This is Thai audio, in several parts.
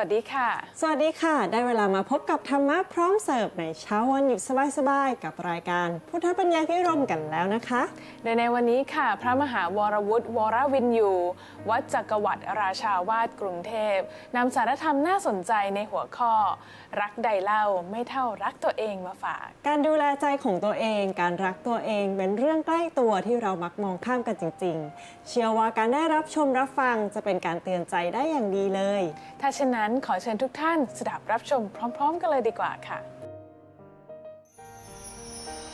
วัสดีค่ะ สวัสดีค่ะ ได้เวลามาพบกับธรรมะพร้อมเสิร์ฟในเช้าวันหยุดสบายๆ กับรายการพุทธปัญญาพิรมกันแล้วนะคะโดยในวันนี้ค่ะ พระมหาวรวุฒิวรวินยู วัดจักรวรรดิราชาวาสกรุงเทพนำสารธรรมน่าสนใจในหัวข้อ รักใดเล่าไม่เท่ารักตัวเองมาฝาก การดูแลใจของตัวเอง การรักตัวเองเป็นเรื่องใกล้ตัวที่เรามักมองข้ามกันจริง ๆ เชื่อว่าการได้รับชมรับฟังจะเป็นการเตือนใจได้อย่างดีเลย ถ้าเช่นนั้นขอเชิญทุกท่านสดับรับชมพร้อม ๆ กันเลยดีกว่าค่ะ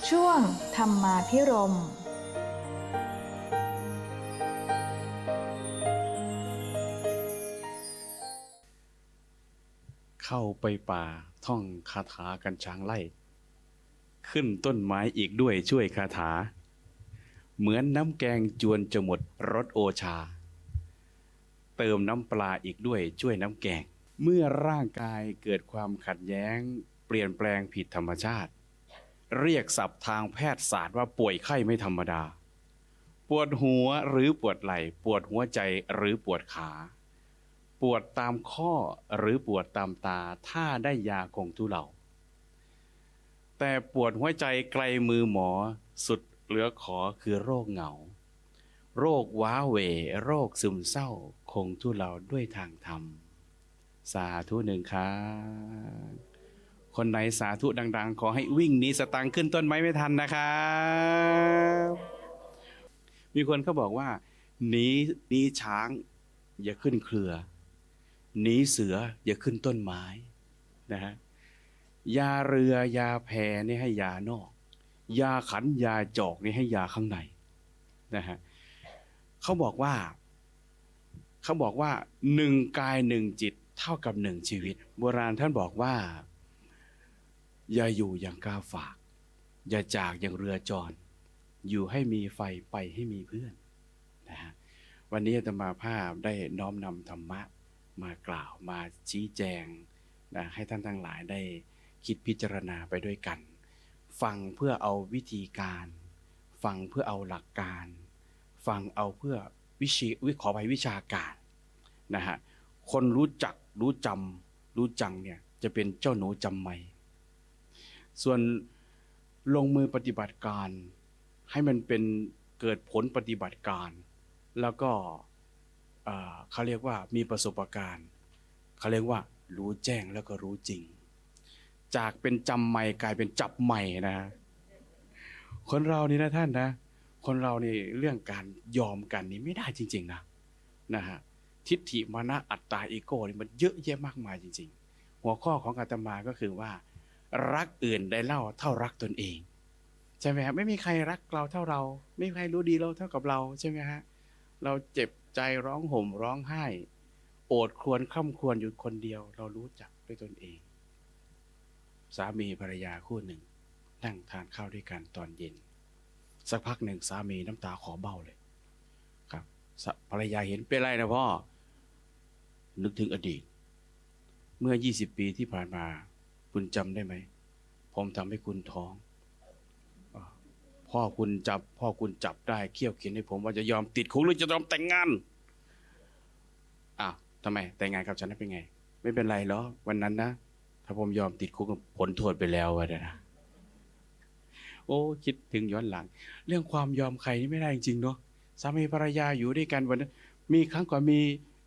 ช่วงธรรมาพิรมเข้าไปป่าท่องคาถากันช้างไล่ ขึ้นต้นไม้อีกด้วยช่วยคาถา เหมือนน้ำแกงจวนจะหมดรสโอชา เติมน้ำปลาอีกด้วยช่วยน้ำแกง เมื่อร่างกายเกิดความขัดแย้ง เปลี่ยนแปลงผิดธรรมชาติ เรียกศัพท์ทางแพทยศาสตร์ว่าป่วยไข้ไม่ธรรมดา ปวดหัวหรือปวดไหล่ ปวดหัวใจหรือปวดขา ปวดตามข้อหรือปวดตามตาถ้าได้ยาคงทุเลาแต่ปวดหัวใจไกลมือหมอสุดเหลือขอคือโรคเหงา โรคว้าเหวโรคซึมเศร้าคงทุเลาด้วยทางธรรม สาธุหนึ่งครับคนไหนสาธุดัง ๆ ขอให้วิ่งหนีสตังค์ขึ้นต้นไม้ไม่ทันนะครับมีคนเขาบอกว่าหนีหนีช้าง อย่าขึ้นเครือหนีเสืออย่าขึ้นต้นไม้นะฮะยาเรือยาแพนี่ให้ยานอก ยาขันยาจอกนี่ให้ยาข้างในนะฮะเขาบอกว่า เขาบอกว่าหนึ่งกายหนึ่งจิต เท่ากับหนึ่งชีวิต โบราณท่านบอกว่า อย่าอยู่อย่างกาฝาก อย่าจากอย่างเรือจร อยู่ให้มีไฟไปให้มีเพื่อนนะฮะวันนี้อาตมาภาพได้น้อมนำธรรมะมากล่าวมาชี้แจงนะให้ท่านทั้งหลายได้คิดพิจารณาไปด้วยกัน ฟังเพื่อเอาวิธีการ ฟังเพื่อเอาหลักการ ฟังเอาเพื่อวิชีวิขอไปวิชาการนะฮะ คนรู้จักรู้จำรู้จังเนี่ยจะเป็นเจ้าหนูจำไม่ ส่วนลงมือปฏิบัติการให้มันเป็นเกิดผลปฏิบัติการ แล้วก็เขาเรียกว่ามีประสบการณ์เขาเรียกว่ารู้แจ้งแล้วก็รู้จริง จากเป็นจำไม่กลายเป็นจับใหม่นะ คนเรานี่นะท่านนะ คนเรานี่เรื่องการยอมกันนี่ไม่ได้จริง ๆ นะนะฮะ ทิฏฐิมานะอัตตาอีโก้นี่มันเยอะแยะมากมายจริง ๆ หัวข้อของอาตมาก็คือว่า รักอื่นได้เล่าเท่ารักตนเองใช่ไหมฮะไม่มีใครรักเราเท่าเรา ไม่มีใครรู้ดีเราเท่ากับเราใช่ไหมฮะเราเจ็บใจร้องห่มร้องไห้ โอดครวญคร่ำครวญอยู่คนเดียว เรารู้จักด้วยตนเอง สามีภรรยาคู่หนึ่ง นั่งทานข้าวด้วยกันตอนเย็น สักพักหนึ่งสามีน้ำตาขอเบ้าเลย ครับภรรยาเห็นเป็นไรนะพ่อ นึกถึงอดีต เมื่อ 20 ปีที่ผ่านมา คุณจำได้ไหม ผมทำให้คุณท้อง พ่อคุณจับ พ่อคุณจับได้เคี่ยวเขียนให้ผมว่าจะยอมติดคุกหรือจะยอมแต่งงานอ้าวทำไม แต่งงานกับฉันนั้นเป็นไง ไม่เป็นไรหรอวันนั้นนะถ้าผมยอมติดคุกผลโทษไปแล้ววะเนี่ยนะโอ้คิดถึงย้อนหลัง เรื่องความยอมใครนี่ไม่ได้จริงๆเนาะสามีภรรยาอยู่ด้วยกันวันนั้นมีครั้งก่อนมี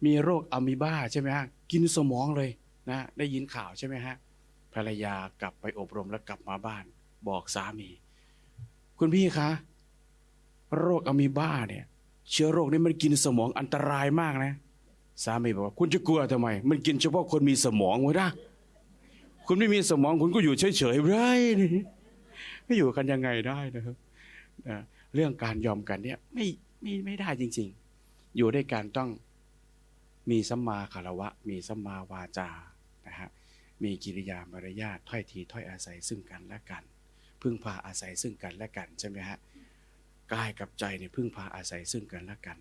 มีโรคอะมีบ้าใช่ไหมฮะกินสมองเลยนะได้ยินข่าวใช่ไหมฮะภรรยากลับไปอบรมแล้วกลับมาบ้าน บอกสามี คุณพี่คะโรคอะมีบ้าเนี่ย เชื้อโรคนี้มันกินสมองอันตรายมากนะ สามีบอกว่า คุณจะกลัวทำไม มันกินเฉพาะคนมีสมองไว้นะคุณไม่มีสมองคุณก็อยู่เฉยๆไรนี่ไม่อยู่กันยังไงได้นะครับเรื่องการยอมกันเนี่ยไม่ไม่ไม่ได้จริง ๆ อยู่ด้วยกันต้อง มีสัมมาคารวะ มีสัมมาวาจานะฮะมีกิริยามารยาทถ้อยทีถ้อยอาศัยซึ่งกันและกัน พึ่งพาอาศัยซึ่งกันและกันใช่ไหมฮะกายกับใจเนี่ยพึ่งพาอาศัยซึ่งกันและกัน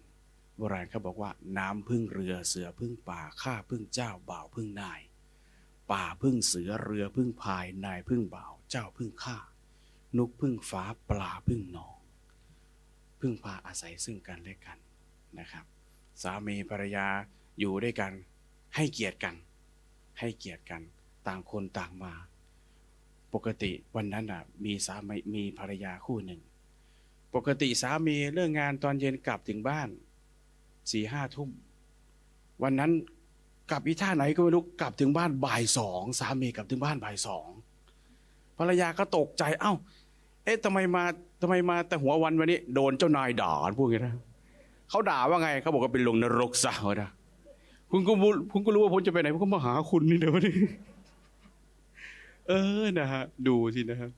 โบราณเขาบอกว่า น้ำพึ่งเรือเสือพึ่งป่าข้าพึ่งเจ้าบ่าวพึ่งนาย ป่าพึ่งเสือเรือพึ่งพายนายพึ่งบ่าวเจ้าพึ่งข้านุกพึ่งฟ้าปลาพึ่งหนอง พึ่งพาอาศัยซึ่งกันและกันนะครับ สามีภรรยา อยู่ด้วยกัน ให้เกียรติกัน ให้เกียรติกันต่างคนต่างมา ปกติวันนั้นอะมีสามีมีภรรยาคู่หนึ่ง ปกติสามีเลิกงานตอนเย็นกลับถึงบ้านสี่ห้าทุ่ม วันนั้นกลับอีท่าไหนก็ไม่รู้กลับถึงบ้านบ่ายสองสามีกลับถึงบ้านบ่ายสองภรรยาก็ตกใจ เอ้า เอ๊ะทำไมมาทำไมมาแต่หัววันวันนี้ โดนเจ้านายด่าพูดอย่างนี้นะเขาด่าว่าไงเขาบอกว่าเป็นลงนรกซะวะนะ คุณก็รู้คุณก็รู้ว่าผมจะไปไหนผมก็มาหาคุณนี่เดี๋ยวนี้เออนะฮะดูสินะครับ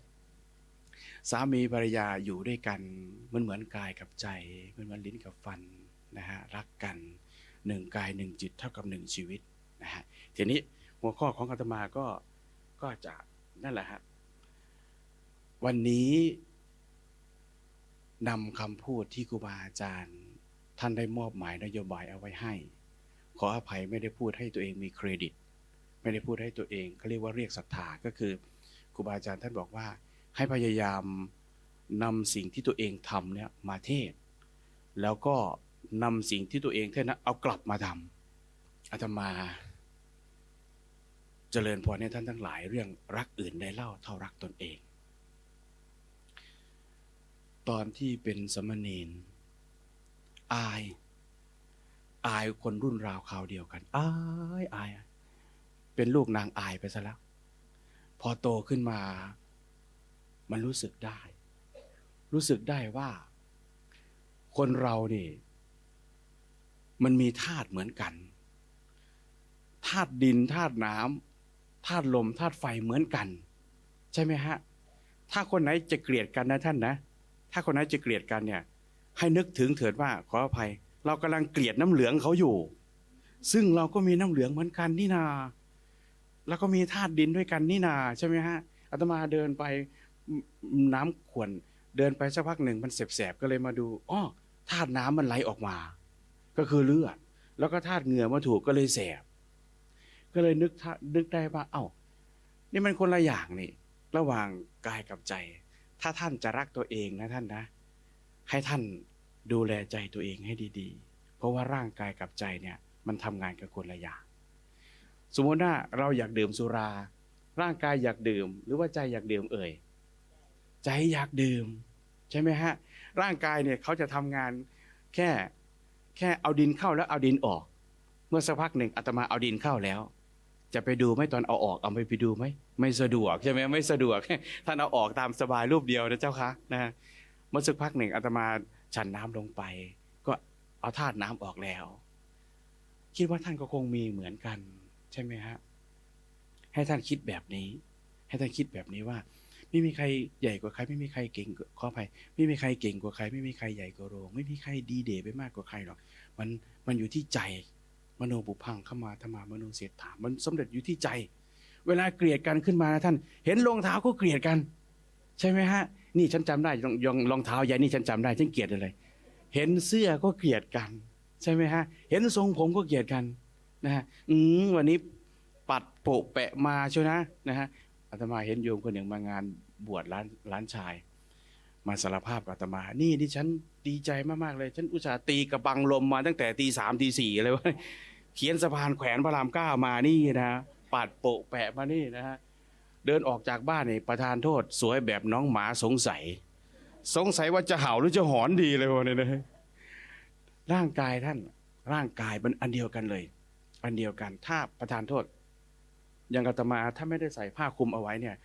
สามีภรรยาอยู่ด้วยกันมันเหมือนกายกับใจมันเหมือนลิ้นกับฟันนะฮะรักกันหนึ่งกายหนึ่งจิตเท่ากับหนึ่งชีวิตนะฮะทีนี้หัวข้อของอาตมาก็ก็จะนั่นแหละฮะวันนี้นำคำพูดที่ครูบาอาจารย์ ท่านได้มอบหมายนโยบายเอาไว้ให้ ขออภัยไม่ได้พูดให้ตัวเองมีเครดิต ไม่ได้พูดให้ตัวเองเขาเรียกว่าเรียกศรัทธาก็คือครูบาอาจารย์ท่านบอกว่า ให้พยายามนำสิ่งที่ตัวเองทำเนี่ยมาเทศ แล้วก็นำสิ่งที่ตัวเองเทศน์นั้นเอากลับมาทำอาตมา เจริญพรให้ท่านทั้งหลายเรื่องรักอื่นได้เล่าเท่ารักตนเอง ตอนที่เป็นสมณีนอาย อายคนรุ่นราวคราวเดียวกันอายอาย เป็นลูกนางอายไปซะแล้ว พอโตขึ้นมา มันรู้สึกได้ รู้สึกได้ว่า คนเรานี่ มันมีธาตุเหมือนกันธาตุดินธาตุน้ำธาตุลมธาตุไฟเหมือนกัน ใช่ไหมฮะ ถ้าคนไหนจะเกลียดกันนะท่านนะ ถ้าคนไหนจะเกลียดกันเนี่ย ให้นึกถึงเถิดว่าขออภัย เรากำลังเกลียดน้ำเหลืองเขาอยู่ ซึ่งเราก็มีน้ำเหลืองเหมือนกันนี่นา แล้วก็มีธาตุดินด้วยกันนี่นาใช่ไหมฮะอาตมาเดินไปน้ำขวนเดินไปสักพักหนึ่งมันแสบๆก็เลยมาดูอ้อธาตุน้ำมันไหลออกมา ก็คือเลือด แล้วก็ธาตุเหงื่อมาถูกก็เลยแสบ ก็เลยนึกนึกได้ว่า เอ้า นี่มันคนละอย่างนี่ ระหว่างกายกับใจ ถ้าท่านจะรักตัวเองนะท่านนะ ให้ท่าน ดูแลใจตัวเองให้ดีๆ เพราะว่าร่างกายกับใจเนี่ยมันทำงานกับคนละอย่างสมมติว่าเราอยากดื่มสุรา ร่างกายอยากดื่ม หรือว่าใจอยากดื่มเอ่ยใจอยากดื่ม ใช่ไหมฮะ ร่างกายเนี่ยเขาจะทำงานแค่แค่เอาดินเข้าแล้วเอาดินออก เมื่อสักพักหนึ่งอาตมาเอาดินเข้าแล้ว จะไปดูไหมตอนเอาออกเอาไปไปดูไหมไม่สะดวกใช่ไหมไม่สะดวกท่านเอาออกตามสบายรูปเดียวนะเจ้าคะนะเมื่อสักพักหนึ่งอาตมา ฉันน้ำลงไป ก็เอาธาตุน้ำออกแล้ว คิดว่าท่านก็คงมีเหมือนกัน ใช่ไหมฮะให้ท่านคิดแบบนี้ ให้ท่านคิดแบบนี้ว่า ไม่มีใครใหญ่กว่าใคร ไม่มีใครเก่งขออภัยไม่มีใครเก่งกว่าใคร ไม่มีใครใหญ่กว่าโรง ไม่มีใครดีเด่ไปมากกว่าใครหรอกมันมันอยู่ที่ใจมโนบุพังเข้ามาธรรมามโนเสถามันสำเร็จอยู่ที่ใจ เวลาเกลียดกันขึ้นมานะท่าน เห็นรองเท้าก็เกลียดกัน ใช่ไหมฮะ นี่ฉันจำได้รองรองรองเท้ายายนี่ฉันจำได้ฉันเกลียดอะไร เห็นเสื้อก็เกลียดกัน ใช่ไหมฮะ เห็นทรงผมก็เกลียดกันนะฮะอืมวันนี้ปัดโปะแปะมาเชียวนะนะฮะอาตมาเห็นโยมคนหนึ่งมางานบวชร้านร้านชาย มาสารภาพกับอาตมา นี่ดิฉันดีใจมากๆเลย ฉันอุตส่าห์ตีกระบังลมมาตั้งแต่ตีสามตีสี่เลยวะเขียนสะพานแขวนพระรามเก้ามานี่นะปัดโปะแปะมานี่นะฮะ เดินออกจากบ้านนี่ประธานโทษ สวยแบบน้องหมาสงสัย สงสัยว่าจะเห่าหรือจะหอนดีเลยวะเนี่ยนะร่างกายท่าน ร่างกายมันอันเดียวกันเลย อันเดียวกันถ้าประธานโทษอย่างอาตมาถ้าไม่ได้ใส่ผ้าคลุมเอาไว้เนี่ย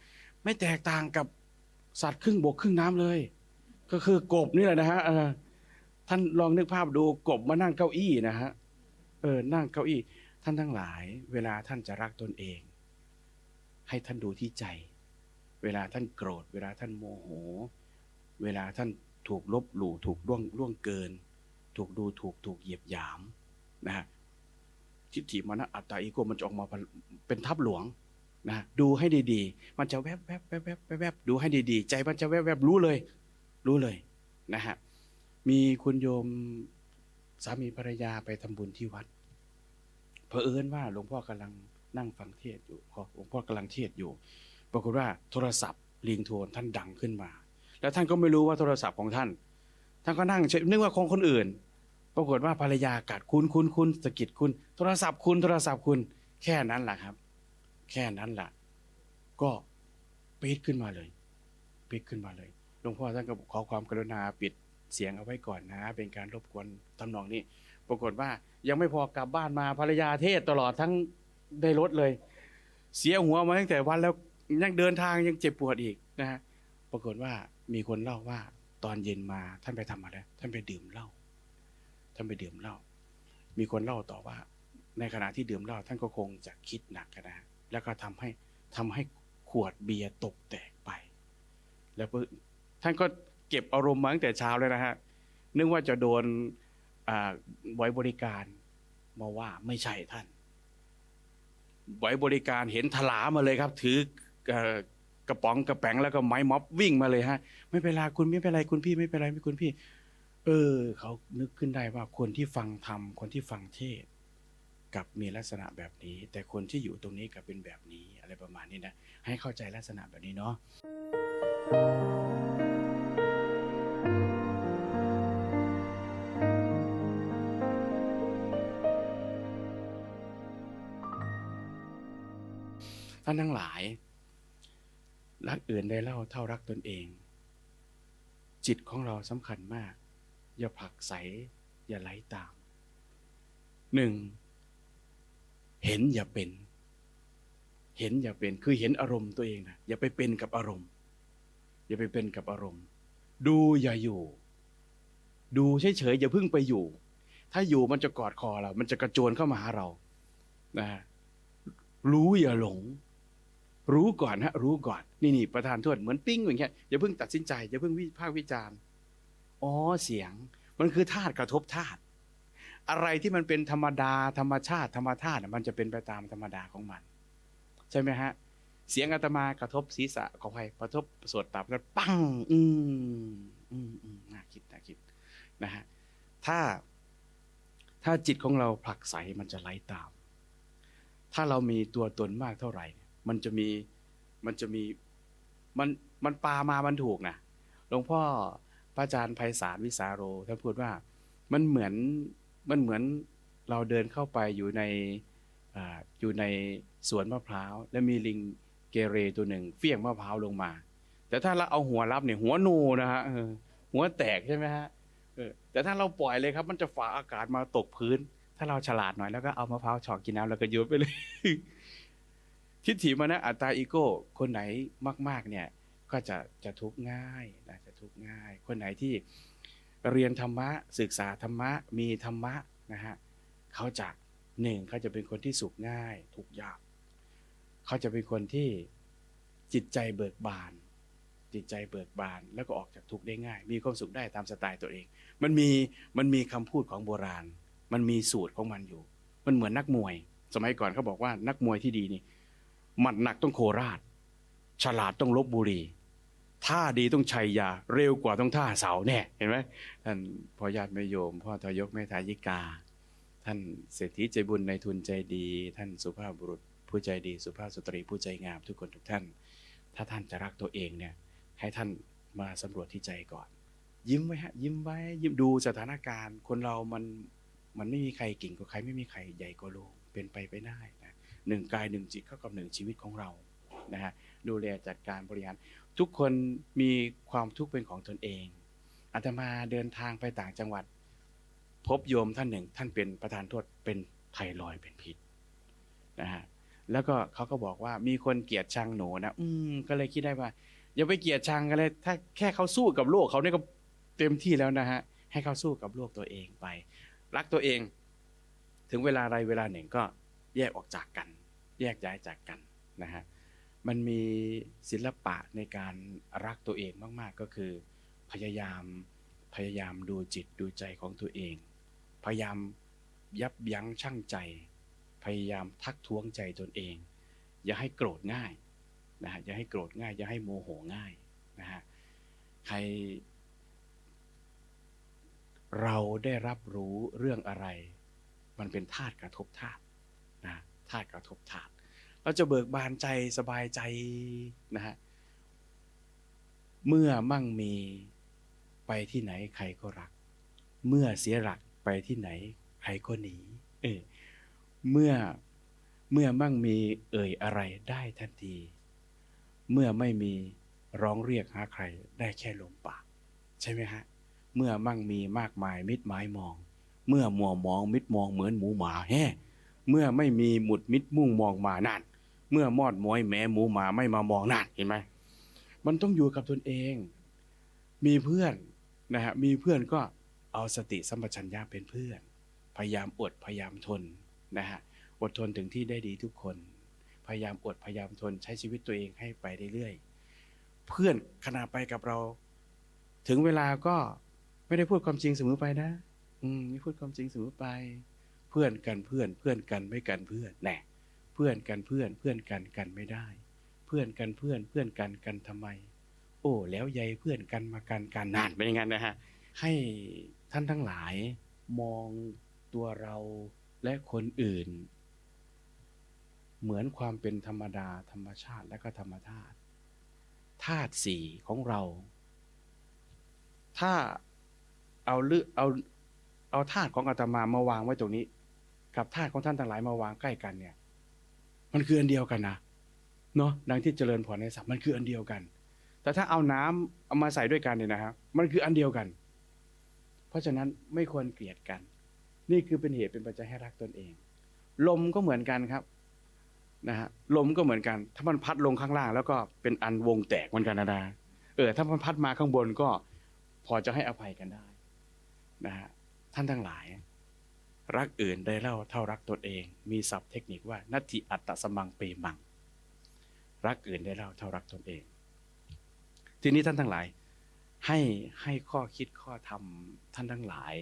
ไม่แตกต่างกับสัตว์ครึ่งบกครึ่งน้ำเลย ก็คือกบนี่แหละนะฮะท่านลองนึกภาพดูกบมานั่งเก้าอี้นะฮะเออนั่งเก้าอี้ ท่านทั้งหลาย เวลาท่านจะรักตนเอง ให้ท่านดูที่ใจ เวลาท่านโกรธ เวลาท่านโมโห เวลาท่านถูกลบหลู่ถูกล่วงล่วงเกิน ถูกดูถูกถูกเหยียบหยามนะฮะทิฏฐิมานะอัตตาอีโกมันจะออกมาเป็นทับหลวงนะดูให้ดีๆ มันจะแวบแวบแวบแวบแวบแวบดูให้ดีๆ ใจมันจะแวบแวบรู้เลย รู้เลยนะฮะมีคุณโยมสามีภรรยาไปทำบุญที่วัดเผอิญว่าหลวงพ่อกำลัง นั่งฟังเทศอยู่พอหลวงพ่อกำลังเทศอยู่ ปรากฏว่าโทรศัพท์ลิงโทนท่านดังขึ้นมา แล้วท่านก็ไม่รู้ว่าโทรศัพท์ของท่าน ท่านก็นั่งเนึกว่าของคนอื่น ปรากฏว่าภรรยากัดคุณคุณคุณสะกิดคุณ โทรศัพท์คุณโทรศัพท์คุณ แค่นั้นแหละครับ แค่นั้นแหละก็ปี๊ดขึ้นมาเลยปี๊ดขึ้นมาเลยหลวงพ่อท่านก็ขอความกรุณาปิดเสียงเอาไว้ก่อนนะ เป็นการรบกวนทำนองนี้ ปรากฏว่ายังไม่พอกลับบ้านมาภรรยาเทศตลอดทั้ง ได้รถเลย เสียหัวมาตั้งแต่วันแล้วยังเดินทางยังเจ็บปวดอีกนะฮะปรากฏว่ามีคนเล่าว่า ตอนเย็นมาท่านไปทำอะไรท่านไปดื่มเหล้าท่านไปดื่มเหล้ามีคนเล่าต่อว่า ในขณะที่ดื่มเหล้าท่านก็คงจะคิดหนักนะฮะแล้วก็ทำให้ทำให้ขวดเบียร์ตกแตกไป แล้วท่านก็เก็บอารมณ์มาตั้งแต่เช้าเลยนะฮะนึกว่าจะโดนไว้บริการมาว่าไม่ใช่ท่าน ไว้บริการเห็นถลามาเลยครับ ถือกระป๋องกระแป๋งแล้วก็ไม้ม็อบวิ่งมาเลยฮะ ไม่เป็นไรคุณไม่เป็นไรคุณพี่ไม่เป็นไรไม่คุณพี่ เออ เขานึกขึ้นได้ว่าคนที่ฟังธรรมคนที่ฟังเทศกับมีลักษณะแบบนี้ แต่คนที่อยู่ตรงนี้กับเป็นแบบนี้อะไรประมาณนี้นะให้เข้าใจลักษณะแบบนี้เนาะ ท่านทั้งหลาย รักอื่นได้เล่าเท่ารักตนเอง จิตของเราสำคัญมาก อย่าผักใส อย่าไหลตามหนึ่งเห็นอย่าเป็น เห็นอย่าเป็นคือเห็นอารมณ์ตัวเองนะอย่าไปเป็นกับอารมณ์ อย่าไปเป็นกับอารมณ์ ดูอย่าอยู่ ดูเฉยๆอย่าเพิ่งไปอยู่ ถ้าอยู่มันจะกอดคอเรา มันจะกระโจนเข้ามาหาเรานะรู้อย่าหลง รู้ก่อนฮะรู้ก่อน นี่นี่ประธานโทษเหมือนปิ้งอย่างเงี้ยอย่าเพิ่งตัดสินใจอย่าเพิ่งวิพากษ์วิจารณ์อ๋อเสียง มันคือธาตุกระทบธาตุอะไรที่มันเป็นธรรมดาธรรมชาติธรรมธาตุมันจะเป็นไปตามธรรมดาของมัน ใช่ไหมฮะ เสียงอาตมากระทบศีรษะของใครกระทบสวดตับแล้วปังอืมอืมอืมน่าคิดน่าคิดนะฮะถ้าถ้าจิตของเราผลักใสมันจะไหลตาม ถ้าเรามีตัวตนมากเท่าไหร่ มันจะมีมันจะมีมันมันปามามันถูกนะหลวงพ่อพระอาจารย์ไพศาลวิสาโรท่านพูดว่ามันเหมือนมันเหมือนเราเดินเข้าไปอยู่ในออยู่ในสวนมะพร้าว แล้วมีลิงเกเรตัวหนึ่งเฟี้ยงมะพร้าวลงมา แต่ถ้าเราเอาหัวรับเนี่ยหัวนูนะฮะหัวแตกใช่ไหมฮะแต่ถ้าเราปล่อยเลยครับมันจะฝ่าอากาศมาตกพื้น ถ้าเราฉลาดหน่อยแล้วก็เอามะพร้าวฉาะกินน้ำแล้วก็โยนไปเลย ทิฏฐิมานะอัตตาอีโก้ คนไหนมาก ๆ เนี่ย ก็จะจะทุกข์ง่ายนะจะทุกข์ง่าย คนไหนที่เรียนธรรมะศึกษาธรรมะมีธรรมะนะฮะเขาจะหนึ่งเขาจะเป็นคนที่สุขง่าย ทุกยากเขาจะเป็นคนที่จิตใจเบิกบาน จิตใจเบิกบาน แล้วก็ออกจากทุกข์ได้ง่าย มีความสุขได้ตามสไตล์ตัวเอง มันมีมันมีคำพูดของโบราณ มันมีสูตรของมันอยู่ มันเหมือนนักมวย สมัยก่อนเขาบอกว่านักมวยที่ดีนี่ หมัดหนักต้องโคราช ฉลาดต้องลบบุรีท่าดีต้องชัยยา เร็วกว่าต้องท่าเสาแน่เห็นไหมท่านพ่อญาติแม่โยม พ่อทายกแม่ทายิกา ท่านเศรษฐีใจบุญในทุนใจดี ท่านสุภาพบุรุษ ผู้ใจดีสุภาพสตรีผู้ใจงามทุกคนทุกท่าน ถ้าท่านจะรักตัวเองเนี่ยให้ท่านมาสำรวจที่ใจก่อน ยิ้มไว้ฮะยิ้มไว้ ยิ้มดูสถานการณ์ คนเรามันมันไม่มีใครเก่งกว่าใครไม่มีใครใหญ่กว่าโลกเป็นไปไม่ได้นะ หนึ่งกายหนึ่งจิตเข้ากับหนึ่งชีวิตของเรานะฮะดูแลจัดการบริหาร ทุกคนมีความทุกข์เป็นของตนเองอาตมาเดินทางไปต่างจังหวัด พบโยมท่านหนึ่ง ท่านเป็นประธานโทษเป็นไทรอยเป็นพิษนะฮะแล้วก็เขาก็บอกว่ามีคนเกลียดชังหนูนะอืมก็เลยคิดได้ว่าอย่าไปเกลียดชังกันเลยถ้าแค่เขาสู้กับโลกเขาเนี่ยก็เต็มที่แล้วนะฮะให้เขาสู้กับโลกตัวเองไป รักตัวเอง ถึงเวลาใดเวลาหนึ่งก็ แยกออกจากกัน แยกย้ายจากกันนะฮะมันมีศิลปะในการรักตัวเองมาก ๆ ก็คือ พยายามพยายามดูจิตดูใจของตัวเอง พยายามยับยั้งชั่งใจ พยายามทักท้วงใจตนเอง อย่าให้โกรธง่ายนะฮะอย่าให้โกรธง่าย อย่าให้โมโหง่ายนะฮะใคร เราได้รับรู้เรื่องอะไร มันเป็นธาตุกระทบธาตุ นะธาตุกระทบธาตุเราจะเบิกบานใจสบายใจนะฮะเมื่อมั่งมีไปที่ไหนใครก็รัก เมื่อเสียหลักไปที่ไหนใครก็หนีเออเมื่อเมื่อมั่งมีเอ่ยอะไรได้ทันที เมื่อไม่มีร้องเรียกหาใครได้แค่ลมปาก ใช่ไหมฮะ เมื่อมั่งมีมากมายมิดหมายมอง เมื่อมัวมองมิดมองเหมือนหมูหมาแฮ่ เมื่อไม่มีหมุดมิดมุ่งมองมานั่นเมื่อมอดมอยแม้หมูหมาไม่มามองนั่นเห็นไหมมันต้องอยู่กับตนเอง มีเพื่อนนะฮะมีเพื่อนก็เอาสติสัมปชัญญะเป็นเพื่อน พยายามอดพยายามทนนะฮะอดทนถึงที่ได้ดีทุกคน พยายามอดพยายามทนใช้ชีวิตตัวเองให้ไปเรื่อยๆเพื่อนขณะไปกับเรา ถึงเวลาก็ไม่ได้พูดความจริงเสมอไปนะ อืมไม่พูดความจริงเสมอไป พื่อนกันเพื่อนเพื่อนกันไม่กันเพื่อนแน่เพื่อนกันเพื่อนเพื่อนกันกันไม่ได้ เพื่อนกันเพื่อนเพื่อนกันกันทำไม โอ้ แล้วใยเพื่อนกันมากันกันนานเป็นย่างนั้นนะฮะให้ท่านทั้งหลายมองตัวเราและคนอื่น เหมือนความเป็นธรรมดาธรรมชาติและก็ธรรมธาตุธาตุสี่ของเรา ถ้าเอาเลือเอาเอาธาตุของอาตมามาวางไว้ตรงนี้ กับธาตุของท่านทั้งหลายมาวางใกล้กันเนี่ย มันคืออันเดียวกันนะเนาะดังที่เจริญพรในสัพมันคืออันเดียวกัน แต่ถ้าเอาน้ำเอามาใส่ด้วยกันเนี่ยนะครับมันคืออันเดียวกัน เพราะฉะนั้นไม่ควรเกลียดกัน นี่คือเป็นเหตุเป็นปัจจัยให้รักตนเอง ลมก็เหมือนกันครับนะฮะลมก็เหมือนกัน ถ้ามันพัดลงข้างล่าง แล้วก็เป็นอันวงแตกเหมือนกันนะดาเออ ถ้ามันพัดมาข้างบนก็พอจะให้อภัยกันได้นะฮะท่านทั้งหลาย รักอื่นได้เล่าเท่ารักตนเอง มีศัพท์เทคนิคว่านัตถิอัตตสมังเปมัง รักอื่นได้เล่าเท่ารักตนเอง ทีนี้ท่านทั้งหลาย ให้ให้ข้อคิดข้อธรรมท่านทั้งหลาย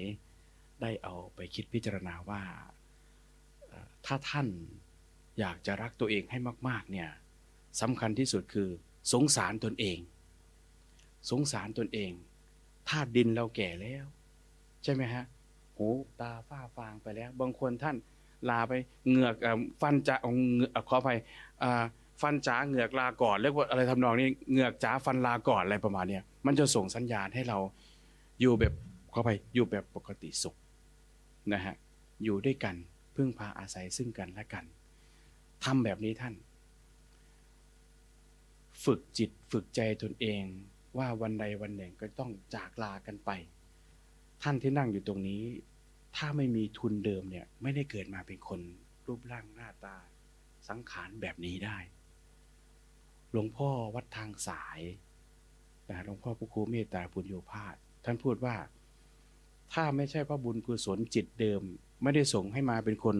ได้เอาไปคิดพิจารณาว่าถ้าท่านอยากจะรักตัวเองให้มาก ๆ เนี่ยสำคัญที่สุดคือ สงสารตนเอง สงสารตนเองธาตุดินเราแก่แล้ว ใช่ไหมฮะ หูตาฝ้าฟางไปแล้ว บางคนท่านลาไปเหงือกฟันจะเอาเหงือกขออภัยฟันจ๋าเหงือกลาก่อนเรียกว่าอะไรทำนองนี้เหงือกจ๋าฟันลาก่อนอะไรประมาณเนี้ยมันจะส่งสัญญาณให้เราอยู่แบบขออภัยอยู่แบบปกติสุขนะฮะอยู่ด้วยกันพึ่งพาอาศัยซึ่งกันและกันทำแบบนี้ท่าน ฝึกจิตฝึกใจตนเองว่าวันใดวันหนึ่งก็ต้องจากลากันไป ท่านที่นั่งอยู่ตรงนี้ ถ้าไม่มีทุนเดิมเนี่ย ไม่ได้เกิดมาเป็นคนรูปร่างหน้าตา สังขารแบบนี้ได้ หลวงพ่อวัดทางสายนะหลวงพ่อพระครูเมตตาปุญโญภาสท่านพูดว่า ถ้าไม่ใช่พระบุญกุศลจิตเดิม ไม่ได้ส่งให้มาเป็นคน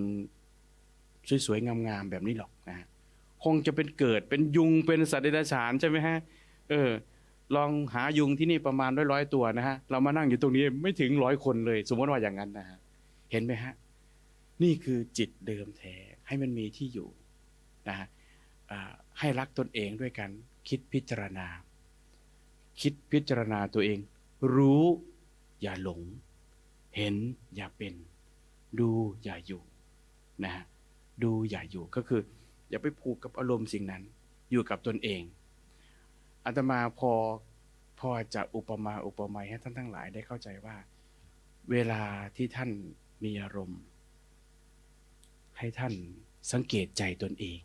สวยๆงามๆแบบนี้หรอกนะฮะคงจะเป็นเกิดเป็นยุงเป็นสัตว์เดรัจฉานใช่ไหมฮะ เออ ลองหายุงที่นี่ประมาณร้อยร้อยตัวนะฮะ เรามานั่งอยู่ตรงนี้ไม่ถึงร้อยคนเลย สมมติว่าอย่างนั้นนะฮะ เห็นไหมฮะ นี่คือจิตเดิมแท้ ให้มันมีที่อยู่นะฮะให้รักตนเองด้วยกัน คิดพิจารณา คิดพิจารณาตัวเอง รู้อย่าหลง เห็นอย่าเป็น ดูอย่าอยู่นะฮะ ดูอย่าอยู่ก็คือ อย่าไปผูกกับอารมณ์สิ่งนั้น อยู่กับตนเอง อาตมาพอพอจะอุปมาอุปไมยให้ท่านทั้งหลายได้เข้าใจว่า เวลาที่ท่านมีอารมณ์ ให้ท่านสังเกตใจตนเอง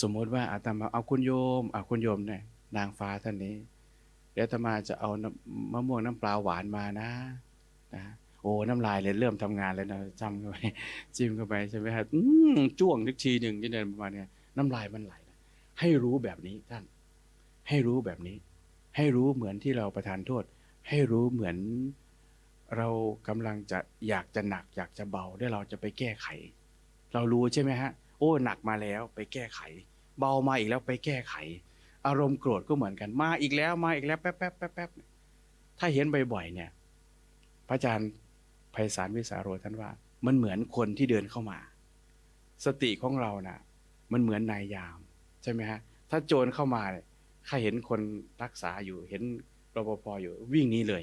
สมมติว่าอาตมาเอาคุณโยมเอาคุณโยมเนี่ยนางฟ้าท่านนี้เดี๋ยวอาตมาจะเอามะม่วงน้ำปลาหวานมานะนะโอ้น้ำลายเลยเริ่มทำงานแล้วนะจำเข้าไปจิ้มเข้าไปใช่ไหมครับจ้วงนึกทีหนึ่งที่เดินประมาณเนี้ยน้ำลายมันไหล ให้รู้แบบนี้ท่าน ให้รู้แบบนี้ ให้รู้เหมือนที่เราประทานโทษ ให้รู้เหมือนเรากำลังจะอยากจะหนัก อยากจะเบาได้วเราจะไปแก้ไข เรารู้ใช่ไหมฮะ โอ้หนักมาแล้วไปแก้ไข เบามาอีกแล้วไปแก้ไข อารมณ์โกรธก็เหมือนกันมาอีกแล้วมาอีกแล้วแป๊บแป๊บแป๊บแป๊บถ้าเห็นบ่อยๆเนี่ย พระอาจารย์ไพศาลวิสาโรท่านว่า มันเหมือนคนที่เดินเข้ามา สติของเราน่ะ มันเหมือนนายยาม ใช่ไหมฮะ ถ้าโจรเข้ามาเนี่ยใครเห็นคนรักษาอยู่เห็นรปภอยู่วิ่งหนี้เลย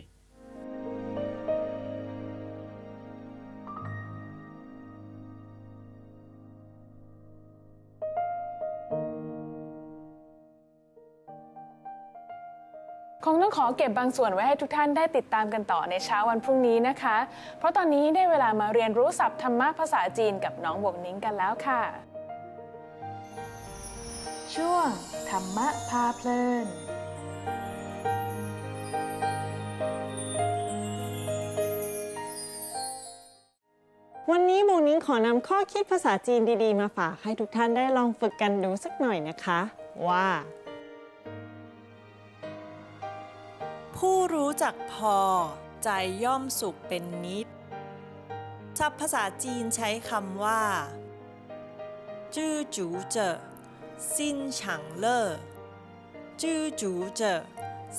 คงต้องขอเก็บบางส่วนไว้ให้ทุกท่านได้ติดตามกันต่อในเช้าวันพรุ่งนี้นะคะ เพราะตอนนี้ได้เวลามาเรียนรู้ศัพท์ธรรมะภาษาจีนกับน้องบวกนิ้งกันแล้วค่ะ ช่วง ธรรมะพาเพลิน วันนี้โมนิ้งขอนำข้อคิดภาษาจีนดีๆ มาฝากให้ทุกท่านได้ลองฝึกกันดูสักหน่อยนะคะ ว่า ผู้รู้จักพอ ใจย่อมสุขเป็นนิดศัพท์ภาษาจีนใช้คำว่า จื้อจูเจอ ซินฉังเล่อจือจูเจอ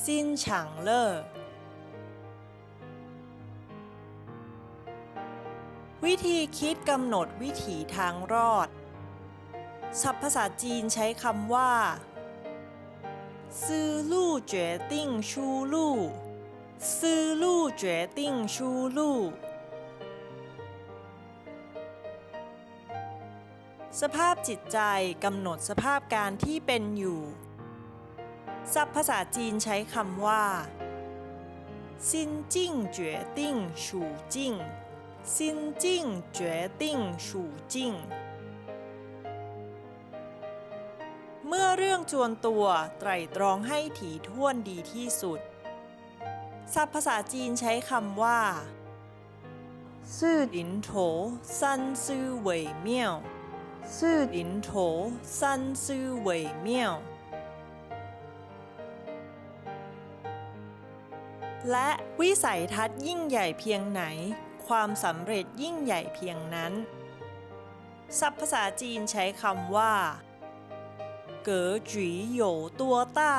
ซินฉังเล่อวิธีคิดกำหนดวิถีทางรอด ศัพท์ภาษาจีนใช้คำว่าซื้อลู่เจ๋อ路ซื้อลู่เจ๋路ู่ สภาพจิตใจกำหนดสภาพการที่เป็นอยู่ ศัพท์ภาษาจีนใช้คำว่า心境นจิ้心境决定อ性เมื่อเรื่องจวนตัวไตรตรองให้ถี่ถ้วนดีที่สุด ศัพท์ภาษาจีนใช้คำว่าซื่อหลินโถซันซื่อเหวยเมี่ยว ซื่อลินโถซันซื่อเวยเและวิสัยทัศน์ยิ่งใหญ่เพียงไหน ความสำเร็จยิ่งใหญ่เพียงนั้น ศัพท์ภาษาจีนใช้คำว่า เก๋จีโยตัวต้า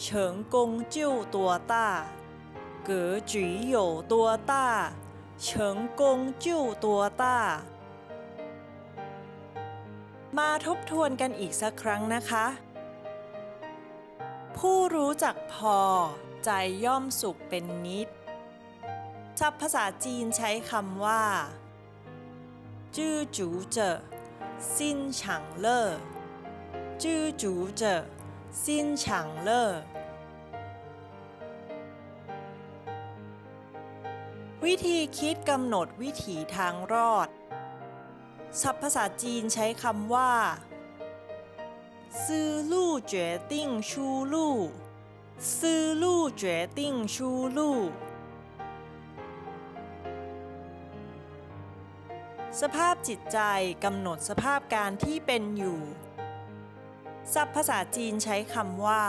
เฉิงกงจิ้วตัวต้า เก๋จีโยตัวต้าเฉิงกงจิ้วตัวต้า มาทบทวนกันอีกสักครั้งนะคะ ผู้รู้จักพอ ใจย่อมสุขเป็นนิดศัพท์ภาษาจีนใช้คำว่า จื้อจูเจอซินฉางเล่อจื้อจูเจอซินฉางเล่อวิธีคิดกำหนดวิถีทางรอด ศัพท์ภาษาจีนใช้คำว่าซื้อลู่เจ๋อติ้งชูลู่ซื้อลู่เจ๋อติ้งชูลู่สภาพจิตใจกำหนดสภาพการที่เป็นอยู่ ศัพท์ภาษาจีนใช้คำว่า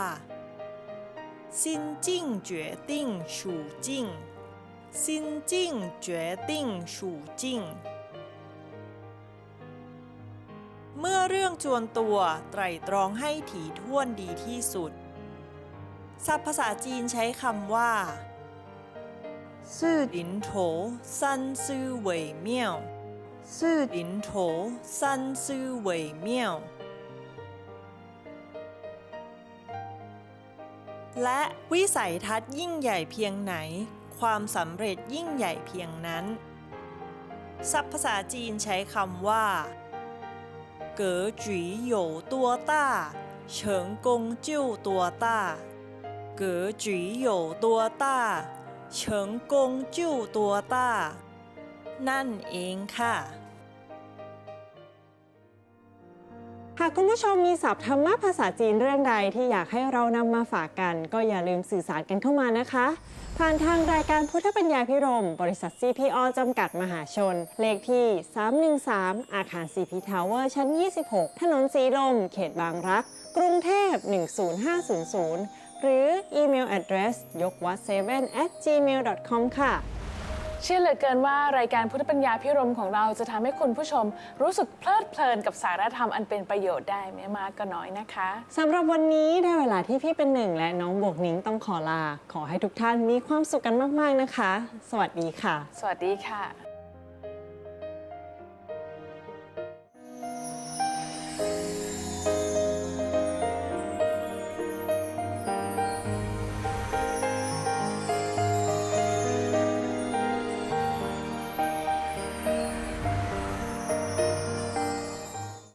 ซินจิ้งเจ๋อติ้งชูจิ้งซินจิ้งเจ๋อติ้งชูจิ้ง เรื่องจวนตัวไตรตรองให้ถี่ถ้วนดีที่สุด ศัพท์ภาษาจีนใช้คำว่า ซื่อหลินโถซันซื่อเหวยเมี่ยว ซื่อหลินโถซันซื่อเหวยเมี่ยว และวิสัยทัศน์ยิ่งใหญ่เพียงไหน ความสำเร็จยิ่งใหญ่เพียงนั้น ศัพท์ภาษาจีนใช้คำว่า 格局有多大，成功就多大。格局有多大，成功就多大。นั่นเองค่ะ หากคุณผู้ชมมีศัพท์ธรรมะภาษาจีนเรื่องใดที่อยากให้เรานำมาฝากกัน ก็อย่าลืมสื่อสารกันเข้ามานะคะ ผ่านทางรายการพุทธปัญญาพิรม บริษัทซีพีอจำกัดมหาชน เลขที่ 313 อาคารซีพีทาวเวอร์ชั้น 26 ถนนสีลม เขตบางรัก กรุงเทพ 10500 หรืออีเมล address ยกวัด7 at gmail.com ค่ะ เชื่อเหลือเกินว่ารายการพุทธปัญญาพิรมของเราจะทำให้คุณผู้ชมรู้สึกเพลิดเพลินกับสารธรรมอันเป็นประโยชน์ได้ไม่มากก็น้อยนะคะสำหรับวันนี้ได้เวลาที่พี่เป็นหนึ่ง และน้องบวกนิ้งต้องขอลา ขอให้ทุกท่านมีความสุขกันมาก ๆนะคะ สวัสดีค่ะ สวัสดีค่ะ